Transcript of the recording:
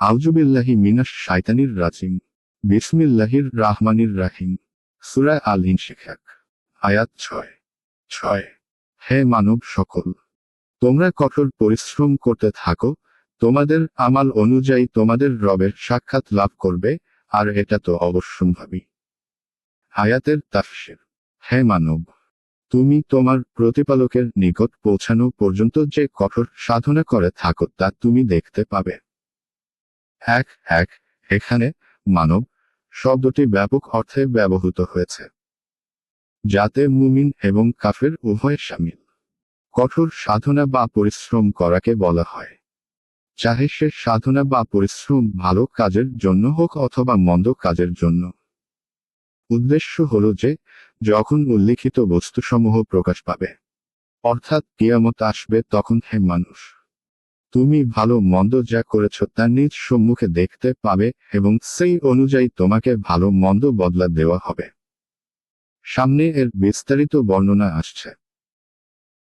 আউজুবিল্লাহি মিনাস শায়তানির রাজিম। বিসমিল্লাহির রাহমানির রাহিম। সুরায় আল ইনশিখাক আয়াত ছয়। ছয়। হে মানব সকল, তোমরা কঠোর পরিশ্রম করতে থাকো, তোমাদের আমাল অনুযায়ী তোমাদের রবের সাক্ষাৎ লাভ করবে, আর এটা তো অবশ্যম্ভাবী। আয়াতের তাফসির, হে মানব, তুমি তোমার প্রতিপালকের নিকট পৌঁছানো পর্যন্ত যে কঠোর সাধনা করে থাকো তা তুমি দেখতে পাবে। এক এক এখানে মানব শব্দটি ব্যাপক অর্থে ব্যবহৃত হয়েছে। যাতে মুমিন এবং কাফের উভয় সামিল। কঠোর সাধনা বা পরিশ্রম করাকে বলা হয়। চাহে সে সাধনা বা পরিশ্রম ভালো কাজের জন্য হোক অথবা মন্দ কাজের জন্য। উদ্দেশ্য হল যে, যখন উল্লিখিত বস্তুসমূহ প্রকাশ পাবে, অর্থাৎ কিয়ামত আসবে তখন হে মানুষ। তুমি ভালো মন্দ যা করেছ তা নিজ সম্মুখে দেখতে পাবে এবং সেই অনুযায়ী তোমাকে ভালো মন্দ বদলা দেওয়া হবে। সামনে এর বিস্তারিত বর্ণনা আসছে।